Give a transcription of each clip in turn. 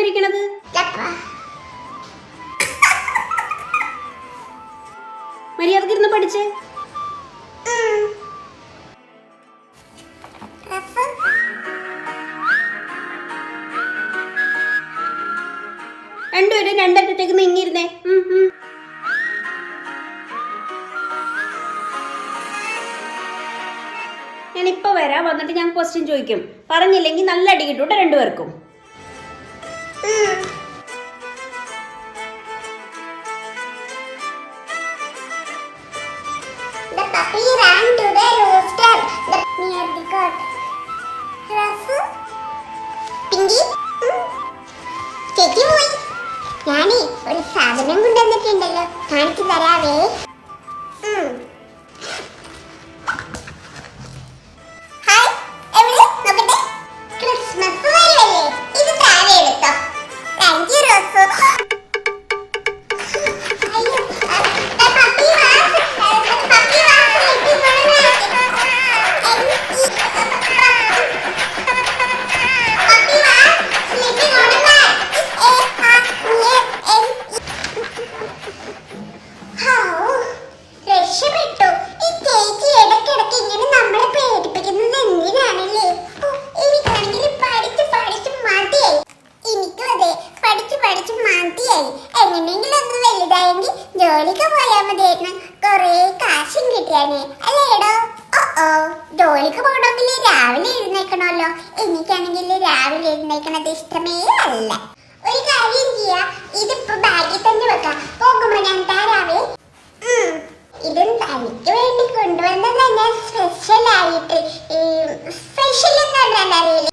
കഴിക്കണത് മര്യാദയ്ക്ക് ഇരുന്ന് പഠിച്ചേ. രണ്ടുപേരും രണ്ടറ്റത്തേക്ക് നീങ്ങിയിരുന്നേ. ഉം. ഞാനിപ്പോ വരാം. വന്നിട്ട് ഞാൻ ക്വസ്റ്റ്യൻ ചോദിക്കും. പറഞ്ഞില്ലെങ്കിൽ നല്ല അടി കിട്ടൂട്ടെ രണ്ടുപേർക്കും. ഞാനേ ഒരു സാധനം കൊണ്ടുവന്നിട്ടുണ്ടല്ലോ. കാണിച്ചു തരാവേ. എങ്ങനെയെങ്കിലും ഒന്ന് വലുതായെങ്കിൽ ജോലിക്ക് പോയാൽ മതിയായിരുന്നു. കുറേ കാശും കിട്ടിയാനേ അല്ലേടോ? ഓ ജോലിക്ക് പോകണമെങ്കിൽ രാവിലെ എഴുന്നേക്കണമല്ലോ എനിക്കാണെങ്കിൽ രാവിലെ എഴുന്നേക്കണത് ഇഷ്ടമേ അല്ല. ഒരു കാര്യം ചെയ്യാ ഇതിപ്പോ ബാഗിൽ തന്നെ വെക്കാം. പോകുമ്പോ ഞാൻ തരാവേ. ഇത് തനിക്ക് വേണ്ടി കൊണ്ടുവന്നത് തന്നെ സ്പെഷ്യൽ ആയിട്ട്. സ്പെഷ്യൽ എന്ന് പറഞ്ഞാൽ അറിയില്ല?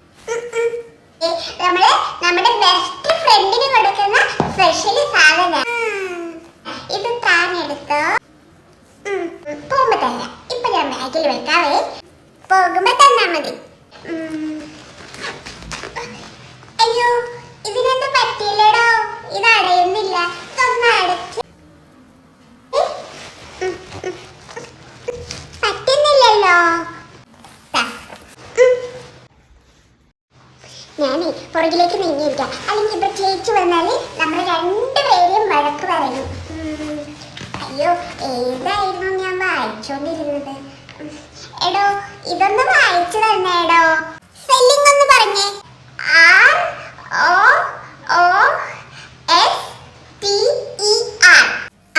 നമ്മൾ നമ്മുടെ ബെസ്റ്റ് ഫ്രണ്ടിന് കൊടുക്കുന്ന സ്പെഷ്യൽ സാധനം ഇത് താനെടുത്തോ ഉം, ഉം. പോകുമ്പോ തരാം ഇപ്പൊ ഞാൻ ബാഗിൽ വെക്കാവേ പോകുമ്പോ തന്നാ മതി. അയ്യോ ഇതിനെന്ത് പറ്റിയില്ലടോ ഇത് അടയുന്നില്ല. പറ്റുന്നില്ലല്ലോ. ഞാനേ പുറകിലേക്ക് നീങ്ങിയിരിക്കാം അല്ലെങ്കിൽ ഇപ്പൊ ചേച്ചി വന്നാൽ നമ്മൾ രണ്ടുപേരെയും വഴക്ക് പറയും. അയ്യോ ഏതായിരുന്നു ഞാൻ വായിച്ചോണ്ടിരുന്നത്. എടോ ഇതൊന്ന് വായിച്ചു തന്നേടോ സ്പെല്ലിംഗ് ഒന്ന് പറഞ്ഞേ. R O O S T E R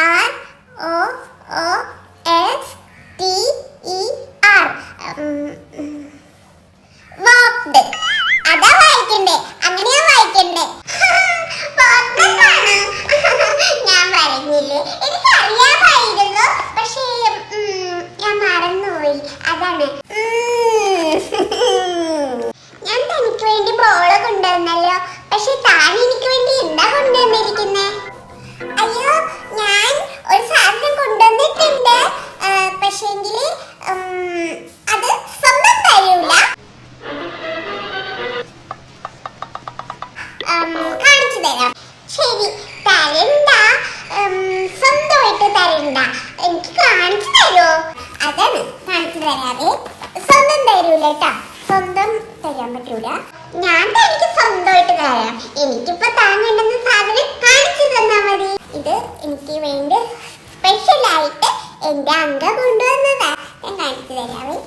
R O O തരാം ശരി. തരണ്ട. സ്വന്തമായിട്ട് തരണ്ട. എനിക്ക് കാണിച്ചു തരുമോ അതാണ് കാണിച്ചു തരാതെ സ്വന്തം തരൂല കേട്ടാ. സ്വന്തം തരാൻ പറ്റൂല. ഞാൻ തനിക്ക് സ്വന്തമായിട്ട് തരാം. എനിക്കിപ്പോ താൻ സാധനം കാണിച്ചു തന്നാ മതി. ഇത് എനിക്ക് വേണ്ടി സ്പെഷ്യൽ ആയിട്ട് എന്റെ അങ്ക കൊണ്ടുവന്നതാ. ഞാൻ കാണിച്ചു തരാവേ.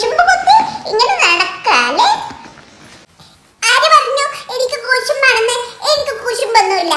കുശുമ്പ് കുത്തി ഇങ്ങനെ നടക്കാല്ലേ? ആര് പറഞ്ഞു? എനിക്ക് കുശുമ്പാണെന്ന് എനിക്ക് കുശുമ്പൊന്നുമില്ല